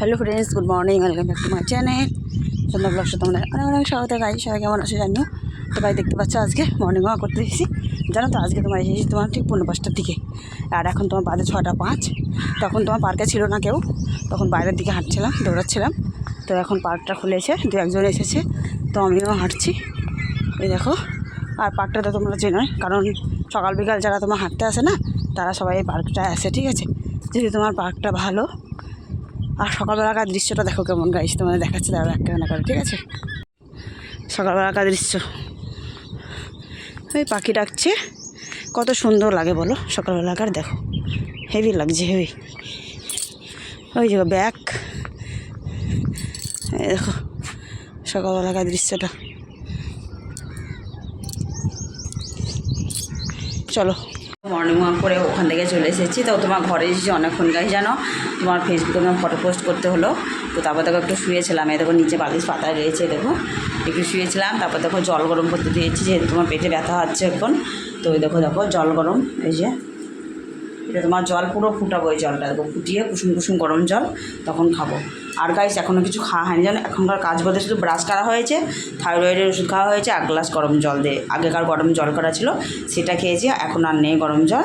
Hello friends good morning welcome back to my channel Sandhya blog সাথে তোমাদের অনেক অনেক স্বাগত। গাই সবাই কেমন আছে জানিও তো ভাই, দেখতে পাচ্ছ আজকে মর্নিং ওয়াক করতে এসেছি। জানো তো, আজকে তোমার এসেছি তোমার ঠিক পনেরো পাঁচটার দিকে। আর এখন তোমার বাজে ছটা পাঁচ। তখন তোমার পার্কে ছিল না কেউ। তখন বাইরের দিকে হাঁটছিলাম, দৌড়াচ্ছিলাম। তো এখন পার্কটা খুলেছে দু একজন এসেছে। তো আমিও হাঁটছি। এই দেখো, আর পার্কটা তো তোমরা চেনোই, কারণ সকাল বিকাল যারা তোমার হাঁটতে আসে না, তারা সবাই এই পার্কটায় আসে, ঠিক আছে? যদি তোমার পার্কটা ভালো আর সকালবেলাকার দৃশ্যটা দেখো কেমন গাইস তোমাদের দেখাচ্ছে দাঁড়া একটা না করে ঠিক আছে? সকালবেলাকার দৃশ্য। ওই পাখি ডাকছে, কত সুন্দর লাগে বলো সকালবেলাকার দেখো। হেভি লাগছে হেভি ওই যে ব্যাগ। দেখো সকালবেলাকার দৃশ্যটা। চলো। মর্নিং ওয়াক করে ওখান থেকে চলে এসেছি। তো তোমার ঘরে এসেছি অনেকক্ষণ গাই জানো, তোমার ফেসবুকে তোমার ফটো পোস্ট করতে হলো। তো তারপর দেখো একটু শুয়েছিলাম। এই দেখো নিচে বালিশ পাতায় রয়েছে দেখো। একটু শুয়েছিলাম, তারপর দেখো জল গরম করতে দিয়েছি, যেহেতু তোমার পেটে ব্যথা হচ্ছে এখন। তো ওই দেখো দেখো জল গরম, এই যে। এটা তোমার জল পুরো ফুটাবো ওই জলটা। দেখো ফুটিয়ে কুসুম কুসুম গরম জল তখন খাব। আর গাইস এখনও কিছু খাওয়া হয়নি, জানো? এখনকার কাজ বলতে শুধু ব্রাশ করা হয়েছে থাইরয়েডের ওষুধ খাওয়া হয়েছে এক গ্লাস গরম জল দিয়ে, আগেকার গরম জল করা ছিল, সেটা খেয়েছি এখন আর নেই গরম জল।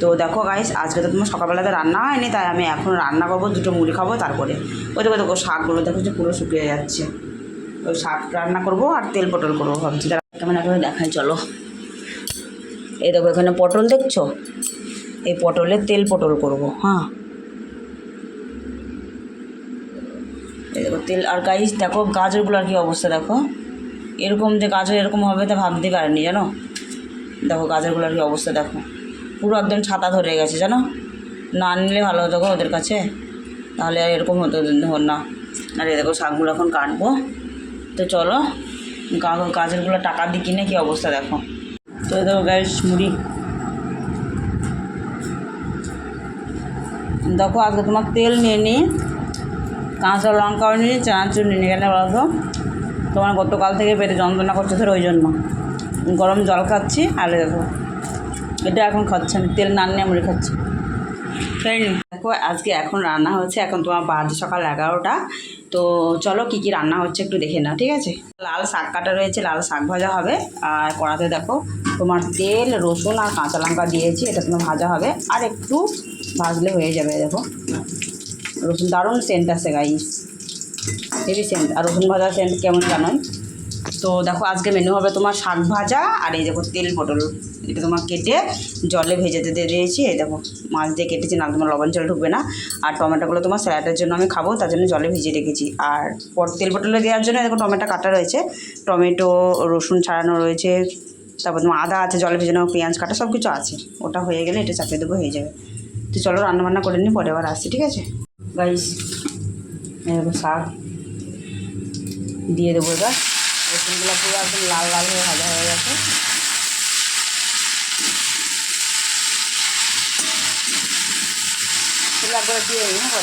তো দেখো গাইস আজকে তো তোমার সকালবেলাতে রান্না হয়নি, তাই আমি এখন রান্না করব, দুটো মুড়ি খাব তারপরে। ওই দেখো দেখো, শাকগুলো দেখো যে পুরো শুকিয়ে যাচ্ছে। ওই শাক রান্না করব আর তেল পটল করব ভাবছি। কেমন এখন দেখাই, চলো। এই দেখো, এখানে পটল দেখছ? এই পটলের তেল পটল করব হ্যাঁ এই দেখো তেল। আর গাইস দেখো গাজরগুলোর কী অবস্থা দেখো। এরকম যে গাজর এরকম হবে তা ভাবতে পারেনি, জানো? দেখো গাজরগুলোর কী অবস্থা দেখো। পুরো একদম ছাতা ধরে গেছে, জানো? না নিলে ভালো হতো গো ওদের কাছে। তাহলে আর এরকম হতো ধর না। আর এই দেখো, শাকগুলো এখন কাটবো। তো চলো গাজরগুলো টাকা দিয়ে কিনে কী অবস্থা দেখো। তো দেখো গাইস মুড়ি। দেখো, আজকে তোমার তেল নিয়ে নিই। কাঁচা লঙ্কাও নিয়ে চানাচুর নিয়ে কেন বলতো তোমার গতকাল থেকে পেটে যন্ত্রণা করছে ধর, ওই জন্য। গরম জল খাচ্ছি আর দেখো। এটা এখন খাচ্ছে না, তেল না নিয়ে মুড়ি খাচ্ছি। তাই দেখো, আজকে এখন রান্না হচ্ছে, এখন তোমার বাজে সকাল এগারোটা। তো চলো, কী কী রান্না হচ্ছে একটু দেখে নাও, ঠিক আছে? লাল শাক কাটা রয়েছে, লাল শাক ভাজা হবে। আর কড়াতে দেখো, তোমার তেল, রসুন আর কাঁচা লঙ্কা দিয়েছি, এটা তোমার ভাজা হবে। আর একটু ভাজলে হয়ে যাবে, দেখো। রসুন, দারুণ সেন্ট আছে গাইস হেভি সেন্ট আর রসুন ভাজা সেন্ট কেমন জানোই? তো দেখো, আজকে মেনু হবে তোমার শাক ভাজা আর এই দেখো তেল পটল। এটা তোমার কেটে জলে ভেজে দিতে দিয়েছি। এই দেখো, মাছ দিয়ে কেটেছি, না তোমার লবণ জল ঢুকবে না। আর টমেটোগুলো তোমার স্যালাডের জন্য আমি খাব, তার জন্য জলে ভিজিয়ে রেখেছি। আর পট- তেল পটলে দেওয়ার জন্য দেখো টমেটো কাটা রয়েছে। টমেটো, রসুন ছাড়ানো রয়েছে। তারপর তোমার আদা আছে, জলে ভেজানো পেঁয়াজ কাটা সব কিছু আছে। ওটা হয়ে গেলে এটা চাপিয়ে দেবো, হয়ে যাবে। তো চলো রান্নাবান্না করে নিই, পরে আবার আসছি, ঠিক আছে? গাইস দেখো শাক দিয়ে দেবো এবার। রসুনগুলো পুরো একদম লাল লাল হয়ে ভাজা হয়ে গেছে। একবার দিয়ে হ্যাঁ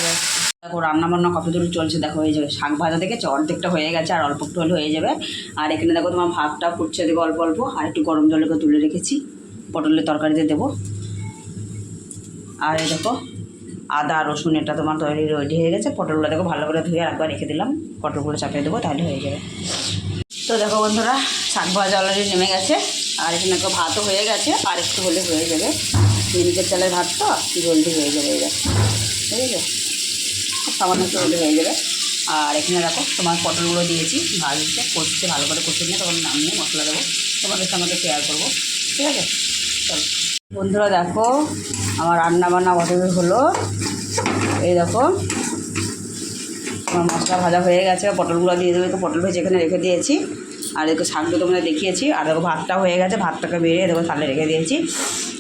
দেখো রান্না বান্না কত দূর চলছে, দেখো হয়ে যাবে শাক ভাজা থেকে অর্ধেকটা হয়ে গেছে আর অল্প একটু হয়ে যাবে। আর এখানে দেখো, তোমার ভাতটা ফুটছে, দেবো অল্প অল্প। আর একটু গরম জলে করে তুলে রেখেছি। পটলের তরকারিতে দেবো। আর এই দেখো আদা, রসুন এটা তোমার তৈরি রেডি হয়ে গেছে। পটলগুলো দেখো ভালো করে ধুয়ে একবার রেখে দিলাম। পটলগুলো চাপিয়ে দেবো, তাহলে হয়ে যাবে। তো দেখো বন্ধুরা, শাক ভাজা অলরেডি নেমে গেছে। আর এখানে দেখো ভাতও হয়ে গেছে, আর একটু হলে হয়ে যাবে। মিনিকের চালের ভাত তো জলদি হয়ে যাবে এটা ঠিক আছে সামান্য একটু হলে হয়ে যাবে। আর এখানে দেখো, তোমার পটলগুলো দিয়েছি ভাজতে কষতে ভালো করে কষে নিয়ে তখন নামিয়ে মশলা দেবো। তোমাদের সঙ্গে শেয়ার করব। ঠিক আছে? চলো। বন্ধুরা দেখো আমার রান্না বান্না কত হলো, এই দেখো, আমার মশলা ভাজা হয়ে গেছে, পটলগুলো দিয়ে দেবো, পটল ভেজে এখানে রেখে দিয়েছি। আর দেখো শাকটা তোমাদের দেখিয়েছি, আর দেখো ভাতটা হয়ে গেছে, ভাতটাকে বেরিয়ে দেখো তালে রেখে দিয়েছি।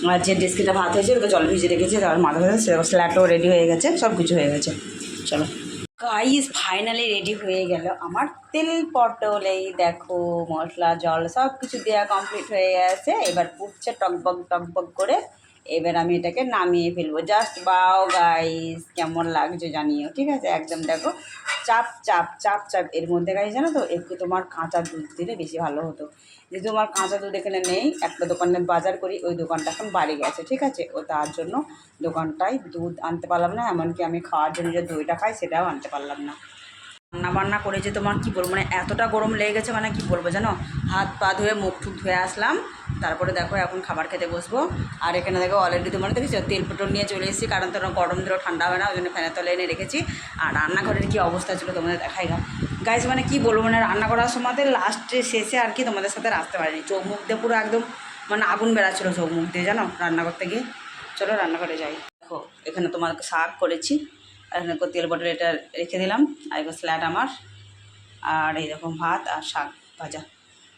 আর যে ডেস্কিটা ভাত হয়েছে ওটা জল ভিজে রেখেছি, তার মাথা ভেজে সেরকম স্ল্যাটও রেডি হয়ে গেছে সব কিছু হয়ে গেছে। চলো। গাইস ফাইনালি রেডি হয়ে গেল আমার তেল পটল। এই দেখো, মশলা, জল সব কিছু দেওয়া কমপ্লিট হয়ে গেছে। এবার ফুটছে টকবক টকবক করে। এবার আমি এটাকে নামিয়ে ফেলব। জাস্ট বাও গাইস কেমন লাগছে জানিও, ঠিক আছে? একদম দেখো, চাপ চাপ চাপ চাপ। এর মধ্যে গাইস জানো তো? একটু তোমার কাঁচা দুধ দিলে বেশি ভালো হতো। যে তোমার কাঁচা দুধ এখানে নেই, একটা দোকানে বাজার করি, ওই দোকানটা এখন বাড়ি গেছে, ঠিক আছে? ও তার জন্য দোকানটায় দুধ আনতে পারলাম না, এমনকি আমি খাওয়ার জন্য যে দইটা খাই, সেটাও আনতে পারলাম না। রান্না বান্না করে যে তোমার কী বলব মানে এতটা গরম লেগে গেছে মানে কী বলব জানো? হাত পা ধুয়ে মুখ টুক ধুয়ে আসলাম, তারপরে দেখো এখন খাবার খেতে বসবো। আর এখানে দেখো অলরেডি তোমার দেখেছ, তেল পেট্রোল নিয়ে চলে এসেছি, কারণ তোর গরম দিলেও ঠান্ডা হবে না, ওই জন্য ফ্যানের তলে এনে রেখেছি। আর রান্নাঘরের কী অবস্থা ছিল তোমাদের দেখাই গা গাইজ মানে কী বলব মানে রান্না করার সময় লাস্টে শেষে আর কি তোমাদের সাথে আসতে পারিনি। চোখ মুখ দিয়ে পুরো একদম মানে আগুন বেড়াচ্ছিলো চোখ মুখ দিয়ে, জানো? রান্না করতে গিয়ে। চলো রান্নাঘরে যাই। দেখো, এখানে তোমার শাক করেছি। আর এখানে তেল বটল এটা রেখে দিলাম, আর এগুলো স্ল্যাট আমার। আর এই দেখো ভাত আর শাক ভাজা।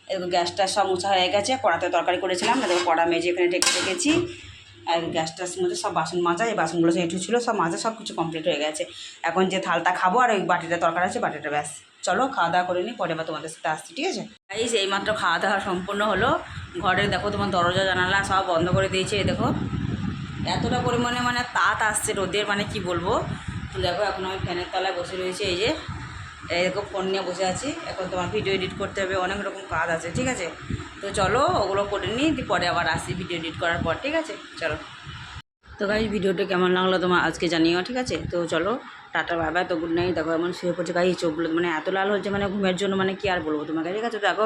এরকম গ্যাসটা সব মোছা হয়ে গেছে, কড়াতে তরকারি করেছিলাম। দেখো কড়া মেজে এখানে ঢেকে রেখেছি। আর গ্যাসটার মধ্যে সব বাসন মাজা, এই বাসনগুলো একটু ছিল সব মাজা সব কিছু কমপ্লিট হয়ে গেছে। এখন যে থালটা খাব আর ওই বাটিটা তরকারি আছে, বাটিটা ব্যাস। চলো খাওয়া দাওয়া করে নিই, পরে আবার তোমাদের সাথে আসছি, ঠিক আছে? এই এইমাত্র খাওয়া দাওয়া সম্পূর্ণ হলো। ঘরে দেখো তোমার দরজা, জানালা সব বন্ধ করে দিয়েছে দেখো। এতটা পরিমাণে মানে তাঁত আসছে রোদের মানে কি বলব? তো দেখো, এখন আমি ফ্যানের তলায় বসে রয়েছি, এই যে দেখো, ফোন নিয়ে বসে আছি। এখন তোমার ভিডিও এডিট করতে হবে, অনেক রকম কাজ আছে, ঠিক আছে? তো চলো, ওগুলো করে নিই পরে আবার আসি ভিডিও এডিট করার পর, ঠিক আছে? চলো। তো গাইজ ভিডিওটা কেমন লাগল তোমার আজকে জানিও, ঠিক আছে? তো চলো, টাটা বাবা তো গুড নাইট দেখো এমন শুয়ে পড়ছে। গাই চোখগুলো মানে এত লাল হচ্ছে মানে ঘুমের জন্য মানে কি আর বলব তোমাকে? ঠিক আছে দেখো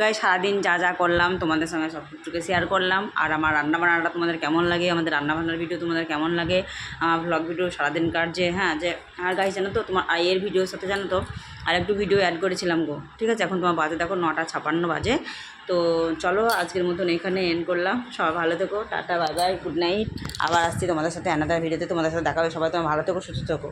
গাই সারাদিন যা যা করলাম, তোমাদের সঙ্গে সব কিছুকে শেয়ার করলাম। আর আমার রান্নাবান্নাটা তোমাদের কেমন লাগে? আমাদের রান্নাবান্নার ভিডিও তোমাদের কেমন লাগে? আমার ব্লগ ভিডিও সারাদিনকার যে হ্যাঁ যে আর গাই জানো তো, তোমার আইয়ের ভিডিওর সাথে, জানো তো আর একটু ভিডিও অ্যাড করেছিলাম গো। ঠিক আছে? এখন তোমার বাজে দেখো নটা ছাপান্ন বাজে। তো চলো আজকের মতন এখানে এন্ড করলাম। সবাই ভালো থেকো। টাটা বাই গুড নাইট আবার আসছি তোমাদের সাথে অ্যানাদার ভিডিওতে তোমাদের সাথে দেখা হবে। সবাই তোমার ভালো থেকো, সুস্থ থেকো।